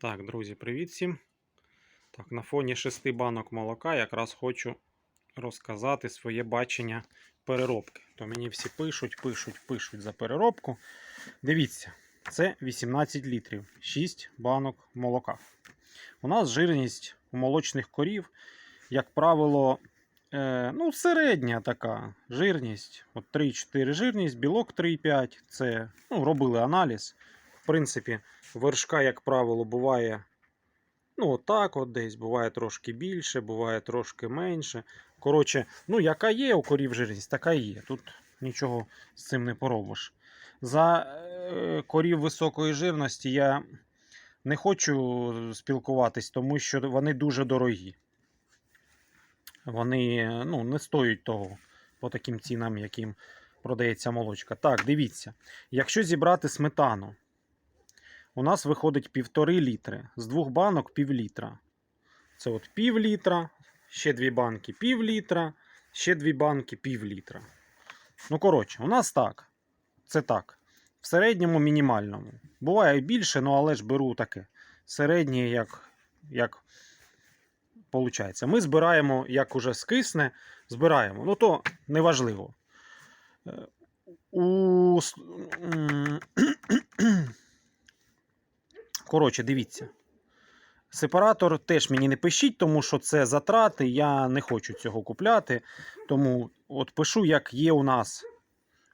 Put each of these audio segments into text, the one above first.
Так, друзі, привіт всім. Так, на фоні шести банок молока якраз хочу розказати своє бачення переробки. То мені всі пишуть, пишуть, пишуть за переробку. Дивіться, це 18 літрів, 6 банок молока. У нас жирність у молочних корів, як правило, е, ну, середня така жирність. От 3-4 жирність, білок 3,5. Це ну, робили аналіз. Принципі, вершка, як правило, буває ну, отак от десь, буває трошки більше, буває трошки менше. Коротше, ну, яка є у корів жирність, така і є. Тут нічого з цим не поробиш. За е, корів високої жирності я не хочу спілкуватись, тому що вони дуже дорогі. Вони ну, не стоять того по таким цінам, яким продається молочка. Так, дивіться, якщо зібрати сметану, у нас виходить півтори літри. З двох банок пів літра. Це от пів літра, ще дві банки пів літра, ще дві банки пів літра. Ну, коротше, у нас так. Це так. В середньому мінімальному. Буває і більше, ну але ж беру таке. Середнє, як, як виходить. Ми збираємо, як уже скисне, збираємо. Ну, то неважливо. Е, У... Коротше, дивіться. Сепаратор теж мені не пишіть, тому що це затрати. Я не хочу цього купляти. Тому от пишу, як є у нас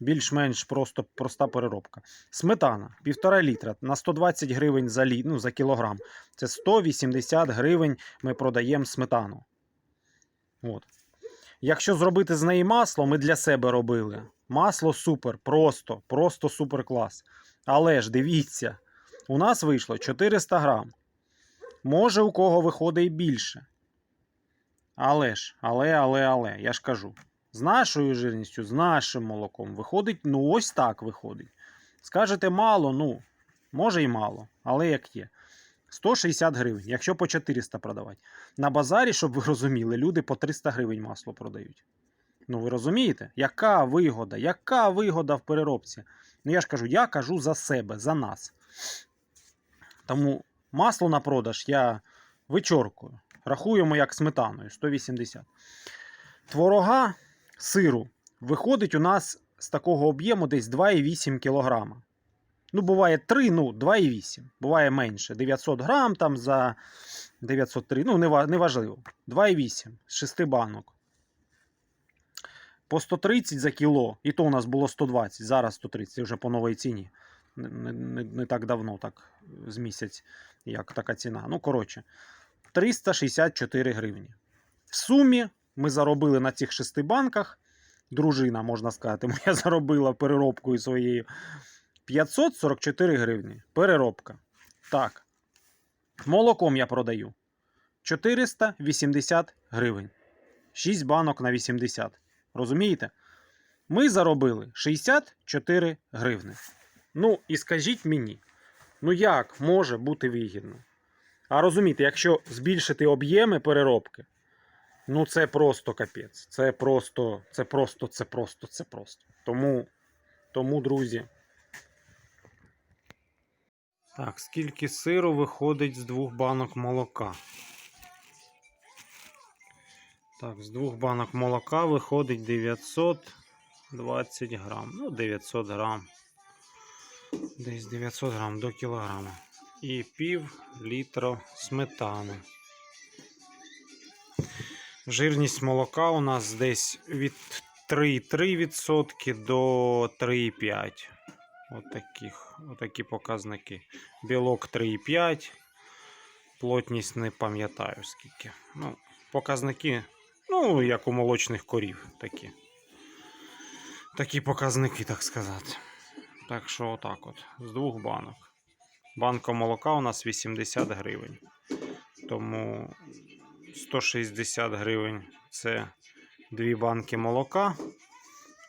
більш-менш просто проста переробка. Сметана 1,5 літра на 120 гривень за, лі... ну, за кілограм. Це 180 гривень ми продаємо сметану. От. Якщо зробити з неї масло, ми для себе робили. Масло супер, просто, просто супер клас. Але ж дивіться, у нас вийшло 400 грам. Може, у кого виходить і більше. Але ж, але, але, але, я ж кажу, з нашою жирністю, з нашим молоком виходить, ну ось так виходить. Скажете мало, ну, може і мало, але як є. 160 гривень, якщо по 400 продавати. На базарі, щоб ви розуміли, люди по 300 гривень масло продають. Ну, ви розумієте, яка вигода, яка вигода в переробці? Ну, я ж кажу, я кажу за себе, за нас. Тому масло на продаж я вичоркую. Рахуємо як сметаною 180. Творога сиру виходить у нас з такого об'єму десь 2,8 кг. Ну, буває 3, ну, 2,8. Буває менше. 900 грам там за 903. Ну, неважливо. 2,8 з 6 банок. По 130 за кіло. І то у нас було 120, зараз 130, це вже по новій ціні. Не, не, не- так давно, так з місяць, як така ціна. Ну, коротше, 364 гривні. В сумі ми заробили на цих шести банках. Дружина, можна сказати, моя заробила переробкою своєю 544 гривні. Переробка. Так. Молоком я продаю 480 гривень. 6 банок на 80. Розумієте? Ми заробили 64 гривни. Ну, і скажіть мені, ну як може бути вигідно? А розумієте, якщо збільшити об'єми переробки, ну це просто капець. Це просто, це просто, це просто, це просто. Тому, тому, друзі. Так, скільки сиру виходить з двох банок молока? Так, з двох банок молока виходить 920 грам. Ну, 900 грам. Десь 900 грам до кілограма. І пів літра сметани. Жирність молока у нас десь від 3,3% до 3,5%. Отаких, отакі показники. Білок 3,5. Плотність не пам'ятаю скільки. Ну, показники, ну, як у молочних корів такі. Такі показники, так сказати. Так що отак от. З двох банок. Банка молока у нас 80 гривень. Тому 160 гривень це дві банки молока.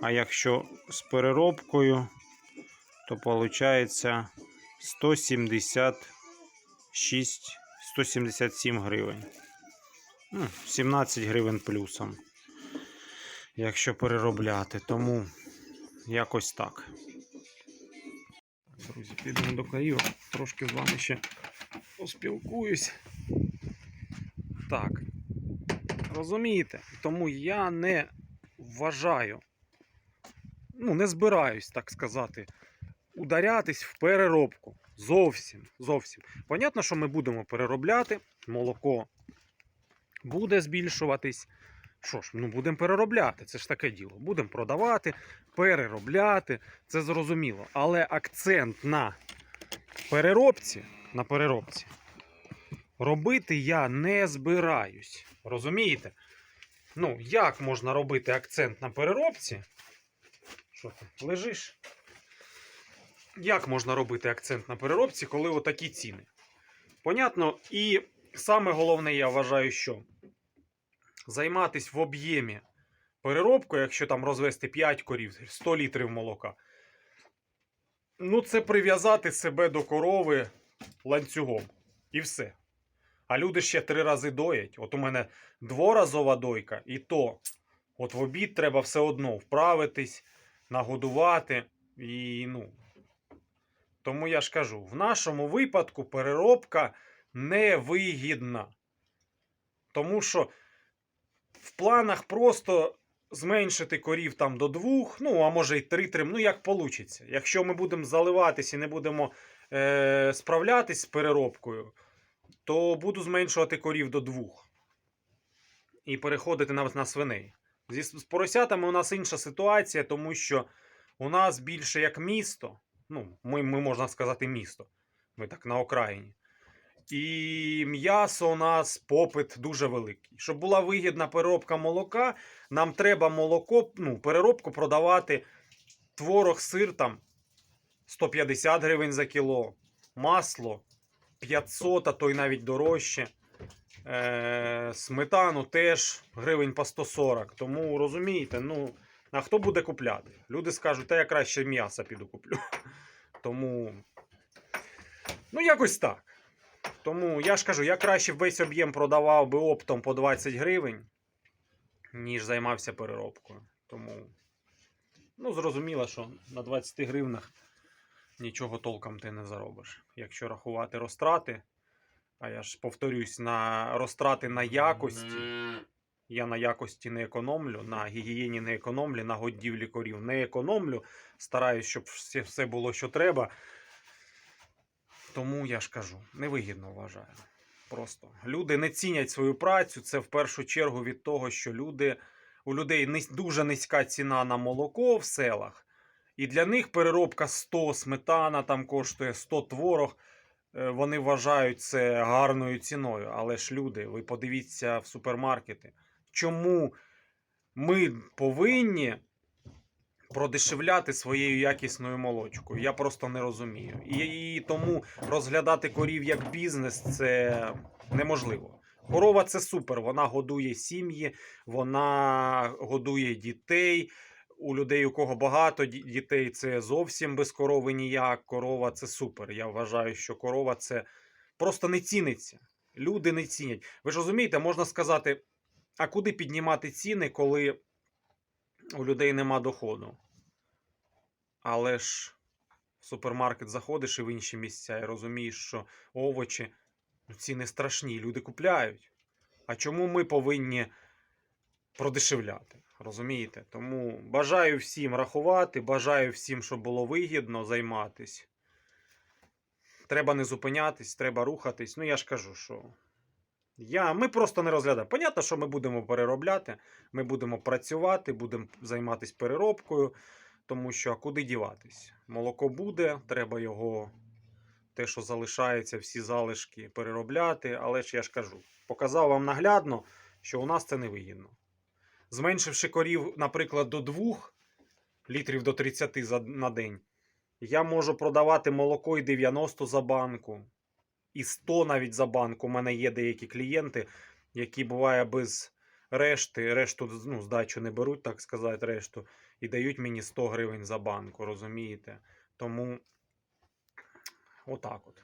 А якщо з переробкою, то виходить 176 177 гривень. Ну, 17 гривень плюсом. Якщо переробляти, тому якось так. Друзі, підемо до корів. Трошки з вами ще поспілкуюсь. Так. Розумієте? Тому я не вважаю, ну, не збираюсь, так сказати, ударятись в переробку. Зовсім, зовсім. Понятно, що ми будемо переробляти, молоко буде збільшуватись. Що ж, ну будемо переробляти, це ж таке діло. Будемо продавати, переробляти, це зрозуміло. Але акцент на переробці, на переробці робити я не збираюсь. Розумієте? Ну, як можна робити акцент на переробці? Що ти лежиш? Як можна робити акцент на переробці, коли отакі ціни? Понятно, і саме головне, я вважаю, що займатися в об'ємі переробкою, якщо там розвести 5 корів, 100 літрів молока. Ну, це прив'язати себе до корови ланцюгом. І все. А люди ще три рази доять. От у мене дворазова дойка, і то, от в обід треба все одно вправитись, нагодувати. І, ну. Тому я ж кажу: в нашому випадку переробка невигідна. Тому що в планах просто зменшити корів там до двох, ну, а може й три трим, ну як вийде. Якщо ми будемо заливатись і не будемо е, справлятись з переробкою, то буду зменшувати корів до двох. І переходити на, на свиней. Зі з поросятами у нас інша ситуація, тому що у нас більше як місто. Ну, ми, ми можна сказати, місто. Ми так на окраїні. І м'ясо у нас попит дуже великий. Щоб була вигідна переробка молока, нам треба молоко, ну, переробку продавати творог, сир там 150 гривень за кіло, масло 500, а то й навіть дорожче. Е, сметану теж гривень по 140. Тому розумієте, ну, а хто буде купляти? Люди скажуть, та я краще м'ясо піду куплю. Тому, ну, якось так. Тому я ж кажу, я краще весь об'єм продавав би оптом по 20 гривень, ніж займався переробкою. Тому, ну, зрозуміло, що на 20 гривнах нічого толком ти не заробиш. Якщо рахувати розтрати, а я ж повторюсь, на розтрати на якості. Я на якості не економлю, на гігієні не економлю, на годівлі корів не економлю. Стараюсь, щоб все, було, що треба. Тому я ж кажу, невигідно вважаю. Просто люди не цінять свою працю. Це в першу чергу від того, що люди, у людей дуже низька ціна на молоко в селах. І для них переробка 100 сметана там коштує 100 творог. Е, Вони вважають це гарною ціною. Але ж люди, ви подивіться в супермаркети. Чому ми повинні продешевляти своєю якісною молочкою? Я просто не розумію. І, тому розглядати корів як бізнес це неможливо. Корова це супер. Вона годує сім'ї, вона годує дітей. У людей, у кого багато дітей, це зовсім без корови ніяк. Корова це супер. Я вважаю, що корова це просто не ціниться. Люди не цінять. Ви ж розумієте, можна сказати, а куди піднімати ціни, коли у людей нема доходу? Але ж в супермаркет заходиш і в інші місця і розумієш, що овочі ну, ціни страшні, люди купляють. А чому ми повинні продешевляти? Розумієте? Тому бажаю всім рахувати, бажаю всім, щоб було вигідно займатись. Треба не зупинятись, треба рухатись. Ну, я ж кажу, що я, ми просто не розглядаємо. Понятно, що ми будемо переробляти, ми будемо працювати, будемо займатися переробкою, тому що куди діватись? Молоко буде, треба його, те, що залишається, всі залишки переробляти. Але ж я ж кажу, показав вам наглядно, що у нас це невигідно. Зменшивши корів, наприклад, до 2 літрів до 30 на день, я можу продавати молоко і 90 за банку, і 100 навіть за банку. У мене є деякі клієнти, які буває без решти, решту ну, здачу не беруть, так сказати, решту, і дають мені 100 гривень за банку, розумієте? Тому отак от.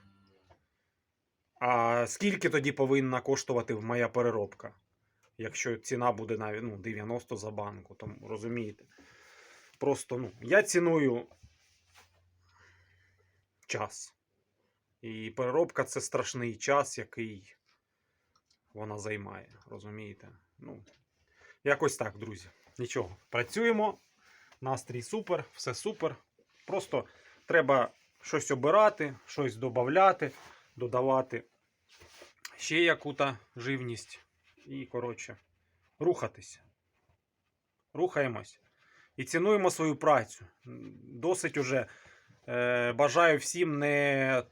А скільки тоді повинна коштувати моя переробка? Якщо ціна буде навіть ну, 90 за банку, то розумієте. Просто ну, я ціную час. І переробка це страшний час, який вона займає. Розумієте? Ну, якось так, друзі. Нічого. Працюємо. Настрій супер, все супер. Просто треба щось обирати, щось додати, додавати ще яку-то живність. І, коротше, рухатись. Рухаємось. І цінуємо свою працю. Досить уже е, бажаю всім не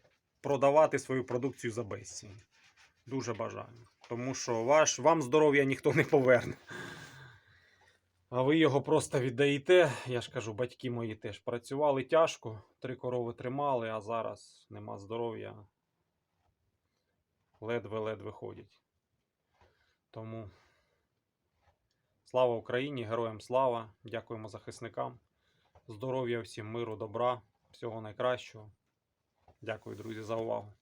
продавати свою продукцію за безцінь. Дуже бажаю. Тому що ваш, вам здоров'я ніхто не поверне. А ви його просто віддаєте. Я ж кажу, батьки мої теж працювали тяжко, три корови тримали, а зараз нема здоров'я. Ледве-ледве ходять. Тому слава Україні, героям слава! Дякуємо захисникам. Здоров'я всім, миру, добра, всього найкращого. Дякую, друзі, за увагу.